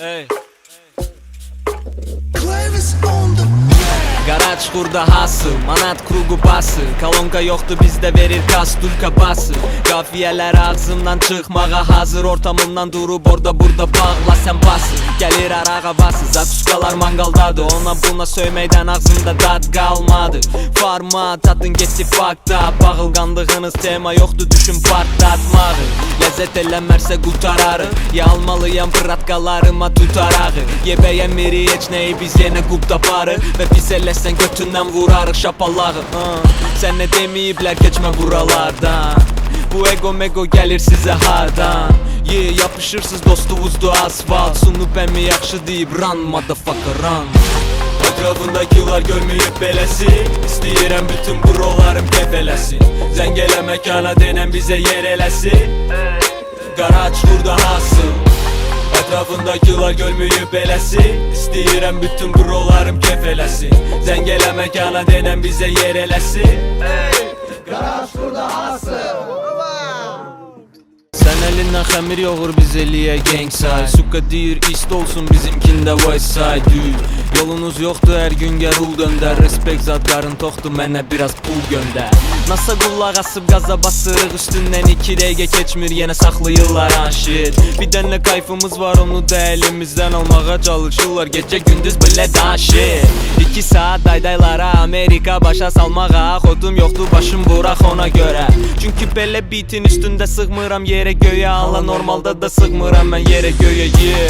Ey. Clavis the Qara çuxurda hasıl, manat krugu bası. Kalonka yoxdur bizdə verir kastur kapası Qafiyələr ağzımdan çıxmağa hazır. Ortamımdan durub orada burada bağla sən bası Gəlir arağa bası, zakuskalar mangaldadır Ona buna söyməkdən ağzımda dad qalmadı Format adın getdi fakta Bağılqandığınız tema yoxdur düşün partlatmağı Ləzzət eləmərsə qutararıq Ya almalıyam pratkalarıma tutarağı Yebəyən miri heç nəyi biz yenə qub taparıq Və pis eləsən götündən vurarıq şapalağı uh. Sən nə deməyiblər keçmə buralardan. Bu ego mego gəlir sizə hardan. Ye yeah, yapışırsız dostuvuzdu asfalt. Sunub əmi yaxşı deyib run motherfucker run. Ətrafındakilar görməyib beləsi İstəyirəm bütün brolarım kefələsin Zəng elə məkana denən bizə yer eləsin Qara çuxurda hasıl Ətrafındakilar görməyib beləsi İstəyirəm bütün brolarım kefələsin Zəng elə məkana denən bizə yer eləsin Sən əlindən xəmir yoğur biz eliyə gangside Suka deyir ist olsun bizimkində west side. Yolunuz yoxdur hər gün gəl ul döndər Respekt zat qarın toxdur mənə biraz pul göndər. Nasa qullaq asıb qaza basırıq üstündən iki dəqiqə keçmir yenə saxlayırlar anşit Bir dənə kayfımız var onu da əlimizdən almağa çalışırlar. Gecə gündüz belə daşit İki saat daydaylara Amerika başa salmağa Xodum yoxdur başım vuraq ona görə Çünki belə bitin üstündə sığmıram yerə göyə Allah normalda da sığmıram mən yerə göyə yeah.